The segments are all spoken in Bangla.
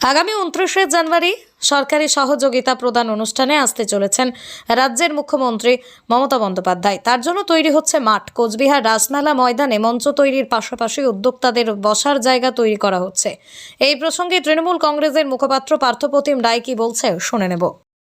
আগামী উনত্রিশে জানুয়ারি সরকারি সহযোগিতা প্রদান অনুষ্ঠানে আসতে চলেছেন রাজ্যের মুখ্যমন্ত্রী মমতা বন্দ্যোপাধ্যায়। তার জন্য তৈরি হচ্ছে মাঠ। কোচবিহার রাসমেলা ময়দানে মঞ্চ তৈরির পাশাপাশি উদ্যোক্তাদের বসার জায়গা তৈরি করা হচ্ছে। এই প্রসঙ্গে তৃণমূল কংগ্রেসের মুখপাত্র পার্থপ্রতিম রায় কি বলছে শুনে নেব।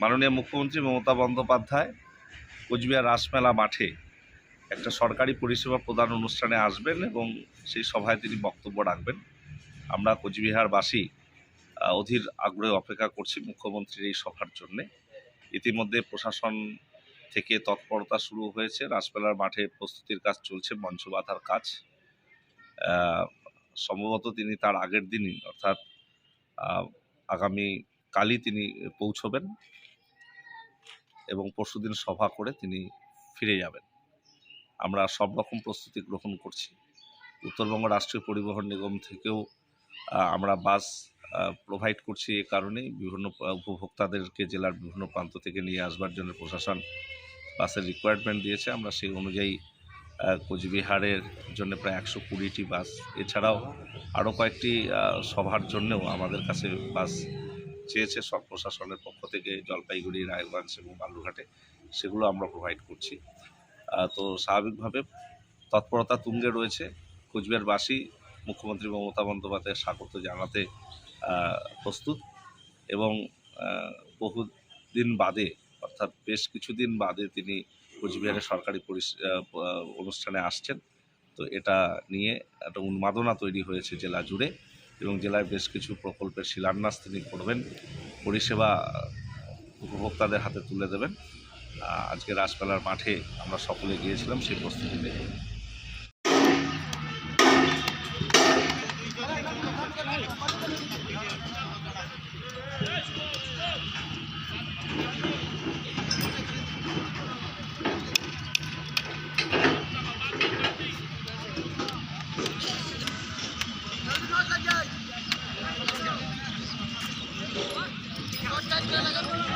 মাননীয় মুখ্যমন্ত্রী মমতা বন্দ্যোপাধ্যায় কোচবিহার রাসমেলা মাঠে একটা সরকারি পরিষেবা প্রদান অনুষ্ঠানে আসবেন এবং সেই সভায় তিনি বক্তব্য রাখবেন। আমরা কোচবিহারবাসী অধীর আগ্রহে অপেক্ষা করছি মুখ্যমন্ত্রীর এই সভার জন্যে। ইতিমধ্যে প্রশাসন থেকে তৎপরতা শুরু হয়েছে। রাসমেলার মাঠে প্রস্তুতির কাজ চলছে, মঞ্চ বাঁধার কাজ। সম্ভবত তিনি তার আগের দিনই, অর্থাৎ আগামী কালই তিনি পৌঁছবেন। এবং পরশুদিন সভা করে তিনি ফিরে যাবেন। আমরা সব রকম প্রস্তুতি গ্রহণ করছি। উত্তরবঙ্গ রাষ্ট্রীয় পরিবহন নিগম থেকেও আমরা বাস প্রোভাইড করছি এ কারণেই। বিভিন্ন উপভোক্তাদেরকে জেলার বিভিন্ন প্রান্ত থেকে নিয়ে আসবার জন্য প্রশাসন বাসের রিকোয়ারমেন্ট দিয়েছে। আমরা সেই অনুযায়ী কোচবিহারের জন্য প্রায় একশো কুড়িটি বাস। এছাড়াও আরও কয়েকটি সভার জন্যও আমাদের কাছে বাস চেয়েছে সব প্রশাসনের পক্ষ থেকে জলপাইগুড়ি, রায়গঞ্জ এবং বালুরঘাটে, সেগুলো আমরা প্রোভাইড করছি। তো স্বাভাবিকভাবে তৎপরতা তুঙ্গে রয়েছে। কোচবিহারবাসী, মুখ্যমন্ত্রী মমতা বন্দ্যোপাধ্যায়ের স্বাগত জানাতে প্রস্তুত এবং বহুদিন বাদে, অর্থাৎ বেশ কিছুদিন বাদে তিনি কোচবিহারের সরকারি অনুষ্ঠানে আসছেন। তো এটা নিয়ে একটা উন্মাদনা তৈরি হয়েছে জেলা জুড়ে। এবং জেলায় বেশ কিছু প্রকল্পের শিলান্যাস তিনি করবেন। পরিষেবা উপভোক্তাদের হাতে তুলে দেবেন। আজকে রাজপালার মাঠে আমরা সকলে গিয়েছিলাম, সেই প্রস্তুতি দেখে Talaga po.